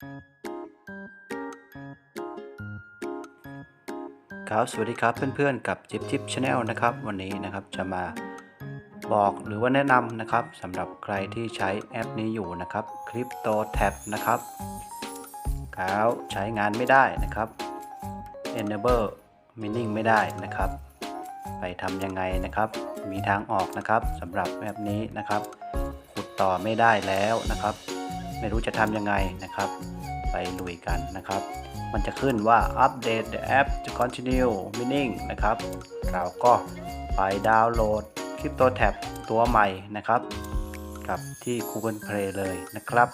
ครับสวัสดีครับเพื่อนๆกับจิ๊บจิ๊บชาแนลนะครับ วันนี้นะครับจะมาบอกหรือว่าแนะนำนะครับสำหรับใครที่ใช้แอปนี้อยู่นะครับ Crypto Tab นะครับแล้วใช้งานไม่ได้นะครับ Enable Mining ไม่ได้นะครับ ไปทำยังไงนะครับ มีทางออกนะครับสำหรับแอปนี้นะครับ ขุดต่อไม่ได้แล้วนะครับ ไม่รู้จะทำยังไงนะครับ ไปลุยกันนะครับ มันจะขึ้นว่า update the app to continue meaning นะครับ เราก็ไปดาวน์โหลด Crypto Tab ตัวใหม่นะครับกับที่ Google Play เลยนะครับ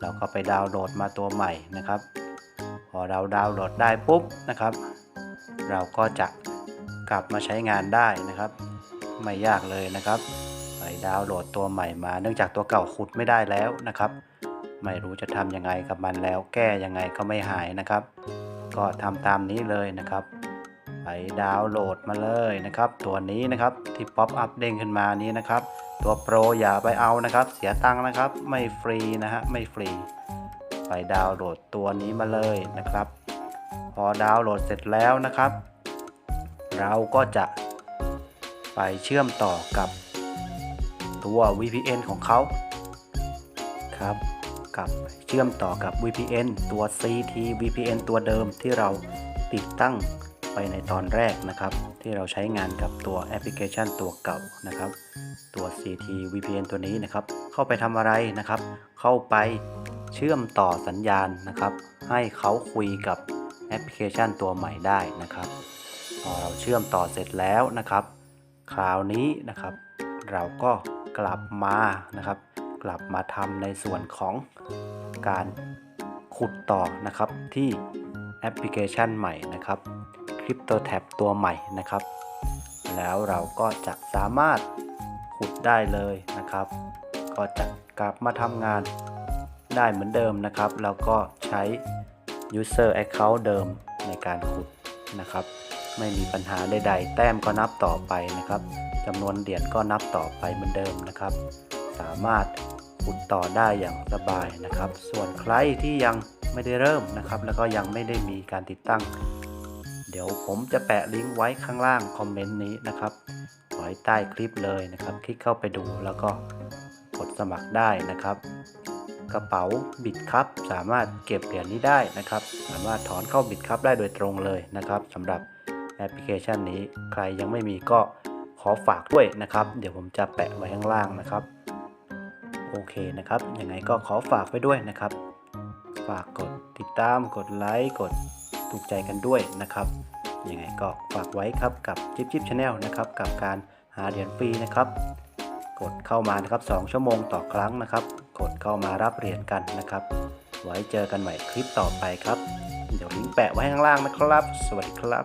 เราก็ไปดาวน์โหลดมาตัวใหม่นะครับ พอเราดาวน์โหลดได้ปุ๊บนะครับ เราก็จะกลับมาใช้งานได้นะครับ ไม่ยากเลยนะครับ ไปดาวน์โหลดตัวใหม่มา เนื่องจากตัวเก่าขุดไม่ได้แล้วนะครับ ไม่รู้จะทำยังไงกับมันแล้ว แก้ยังไงก็ไม่หายนะครับ ก็ทำตามนี้เลยนะครับ ไปดาวน์โหลดมาเลยนะครับ ตัวนี้นะครับที่ป๊อปอัพเด้งขึ้นมานี้นะครับ ตัวโปรอย่าไปเอานะครับ เสียตังค์นะครับ ไม่ฟรีนะฮะไม่ฟรี ไปดาวน์โหลดตัวนี้มาเลยนะครับ พอดาวน์โหลดเสร็จแล้วนะครับ เราก็จะไปเชื่อมต่อกับตัว VPN ของเขาครับ กับเชื่อมต่อกับ VPN ตัว CT VPN ตัวเดิมที่เราติดตั้งไปในตอนแรกนะครับ ที่เราใช้งานกับตัวแอปพลิเคชันตัวเก่านะครับ ตัว CT VPN ตัวนี้นะครับ เข้าไปทำอะไรนะครับ เข้าไปเชื่อมต่อสัญญาณนะครับ ให้เขาคุยกับแอปพลิเคชันตัวใหม่ได้นะครับ พอเราเชื่อมต่อเสร็จแล้วนะครับ คราวนี้นะครับ เราก็กลับมานะครับ กลับมาทำในส่วนของการขุดต่อนะครับที่แอปพลิเคชันใหม่นะครับ Crypto Tab ตัวใหม่นะครับ แล้วเราก็จะสามารถขุดได้เลยนะครับ ก็จะกลับมาทำงานได้เหมือนเดิมนะครับ แล้วก็ใช้ User Account เดิมในการขุดนะครับ ไม่มีปัญหาใดๆ แต้มก็นับต่อไปนะครับจำนวนเหรียญก็นับต่อไปเหมือนเดิมนะครับ สามารถขุดต่อได้อย่างสบายนะครับ ส่วนใครที่ยังไม่ได้เริ่มนะครับ แล้วก็ยังไม่ได้มีการติดตั้ง เดี๋ยวผมจะแปะลิงก์ไว้ข้างล่างคอมเมนต์นี้นะครับไว้ใต้คลิปเลยนะครับ คลิกเข้าไปดูแล้วก็กดสมัครได้นะครับ กระเป๋าบิตครับ สามารถเก็บเหรียญนี้ได้นะครับ สามารถถอนเข้าบิตครับได้โดยตรงเลยนะครับสำหรับแอปพลิเคชันนี้ใครยังไม่มีก็ขอฝากด้วยนะครับ เดี๋ยวผมจะแปะไว้ข้างล่างนะครับ โอเคนะครับ ยังไงก็ขอฝากไว้ด้วยนะครับ ฝากกดติดตาม กดไลค์ กดถูกใจกันด้วยนะครับ ยังไงก็ฝากไว้ครับกับจิ๊บจิ๊บชาแนลนะครับกับการหาเหรียญฟรีนะครับ กดเข้ามานะครับ 2 ชั่วโมงต่อครั้งนะครับ กดเข้ามารับเหรียญกันนะครับ ไว้เจอกันใหม่คลิปต่อไปครับ เดี๋ยวลิงก์แปะไว้ข้างล่างนะครับ สวัสดีครับ